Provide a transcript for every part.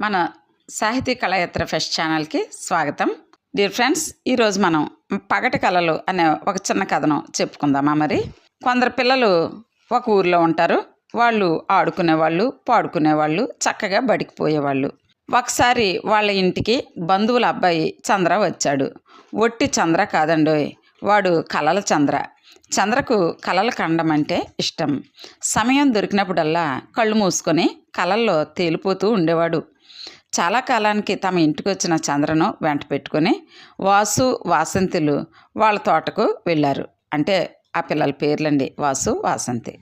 మన సాహితీ కళయాత్ర ఫెస్ట్ ఛానల్కి స్వాగతం. డియర్ ఫ్రెండ్స్ ఈరోజు మనం పగటి కళలు అనే ఒక చిన్న కథను చెప్పుకుందామా మరి? కొందరు పిల్లలు ఒక ఊర్లో ఉంటారు. వాళ్ళు ఆడుకునేవాళ్ళు పాడుకునేవాళ్ళు చక్కగా బడికి పోయేవాళ్ళు. ఒకసారి వాళ్ళ ఇంటికి బంధువుల అబ్బాయి చంద్ర వచ్చాడు. ఒట్టి చంద్ర కాదండోయ్ వాడు కలల చంద్ర. చంద్రకు కలలు కండం అంటే ఇష్టం. సమయం దొరికినప్పుడల్లా కళ్ళు మూసుకొని కలల్లో తేలిపోతూ ఉండేవాడు. చాలా కాలానికి తమ ఇంటికి వచ్చిన చంద్రను వెంట పెట్టుకొని వాసు వాసంతులు వాళ్ళ తోటకు వెళ్ళారు. అంటే ఆ పిల్లల పేర్లండి వాసు వాసంతి.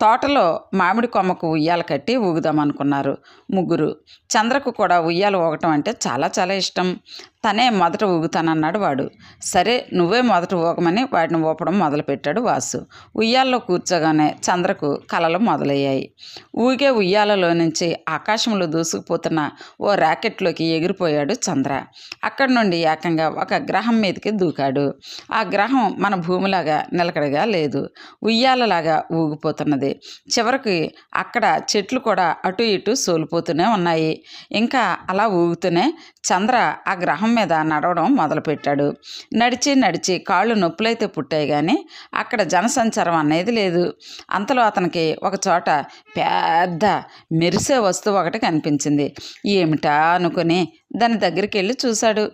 తోటలో మామిడి కొమ్మకు ఉయ్యాల కట్టి ఊగుదామనుకున్నారు ముగ్గురు. చంద్రకు కూడా ఉయ్యాలు ఊగటం అంటే చాలా చాలా ఇష్టం. తనే మొదట ఊగుతానన్నాడు వాడు. సరే నువ్వే మొదట ఊగమని వాటిని ఊపడం మొదలుపెట్టాడు వాసు. ఉయ్యాల్లో కూర్చోగానే చంద్రకు కలలు మొదలయ్యాయి. ఊగే ఉయ్యాలలో నుంచి ఆకాశంలో దూసుకుపోతున్న ఓ ర్యాకెట్లోకి ఎగిరిపోయాడు చంద్ర. అక్కడి నుండి ఏకంగా ఒక గ్రహం మీదకి దూకాడు. ఆ గ్రహం మన భూమిలాగా నిలకడగా లేదు. ఉయ్యాలలాగా ఊగిపోతున్నది. చివరికి అక్కడ చెట్లు కూడా అటు ఇటు సోలిపోతూనే ఉన్నాయి. ఇంకా అలా ఊగుతూనే చంద్ర ఆ గ్రహం మీద నడవడం మొదలుపెట్టాడు. నడిచి నడిచి కాళ్ళు నొప్పులైతే పుట్టాయి కానీ అక్కడ జనసంచారం అనేది లేదు. అంతలో అతనికి ఒక చోట పెద్ద మెరిసే వస్తువు ఒకటి కనిపించింది. ఏమిటా అనుకుని దాని దగ్గరికి వెళ్ళి చూశాడు.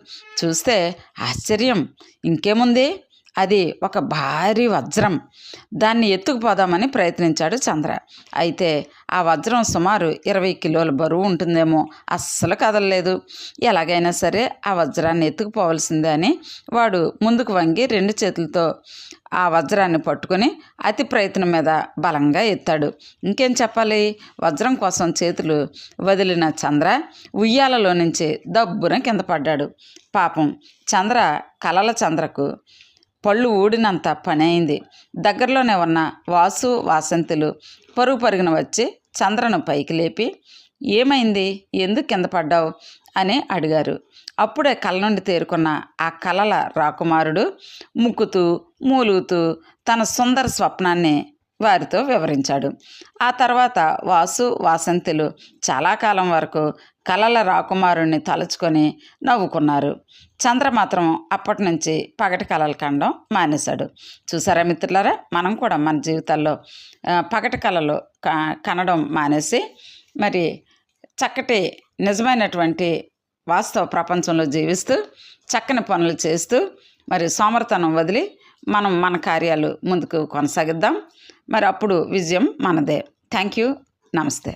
చూస్తే ఆశ్చర్యం. ఇంకేముంది? అది ఒక భారీ వజ్రం. దాన్ని ఎత్తుకుపోదామని ప్రయత్నించాడు చంద్ర. అయితే ఆ వజ్రం సుమారు ఇరవై కిలోల బరువు ఉంటుందేమో అస్సలు కదలలేదు. ఎలాగైనా సరే ఆ వజ్రాన్ని ఎత్తుకుపోవలసిందే అని వాడు ముందుకు వంగి రెండు చేతులతో ఆ వజ్రాన్ని పట్టుకొని అతి ప్రయత్నం మీద బలంగా ఎత్తాడు. ఇంకేం చెప్పాలి? వజ్రం కోసం చేతులు వదిలిన చంద్ర ఉయ్యాలలో నుంచి దబ్బున కింద పడ్డాడు. పాపం చంద్ర కలల చంద్రకు పళ్ళు ఊడినంత పని అయింది దగ్గరలోనే ఉన్న వాసు వాసంతులు పరుగు పరుగున వచ్చి చంద్రను పైకి లేపి ఏమైంది? ఎందుకు కింద పడ్డావు? అని అడిగారు. అప్పుడే కళ్ళ నుండి తేరుకున్న ఆ కలల రాకుమారుడు ముక్కుతూ మూలుగుతూ తన సుందర స్వప్నాన్ని వారితో వివరించాడు. ఆ తర్వాత వాసు వాసంతులు చాలా కాలం వరకు కలల రాకుమారుణ్ణి తలుచుకొని నవ్వుకున్నారు. చంద్ర మాత్రం అప్పటి నుంచి పగటి కళలు కనడం మానేశాడు. చూసారా మిత్రులారా? మనం కూడా మన జీవితాల్లో పగటి కళలు కనడం మానేసి మరి చక్కటి నిజమైనటువంటి వాస్తవ ప్రపంచంలో జీవిస్తూ చక్కని పనులు చేస్తూ మరి సోమరతనం వదిలి మనం మన కార్యాలు ముందుకు కొనసాగిద్దాం. మరి అప్పుడు విజయం మనదే. థ్యాంక్ యూ నమస్తే.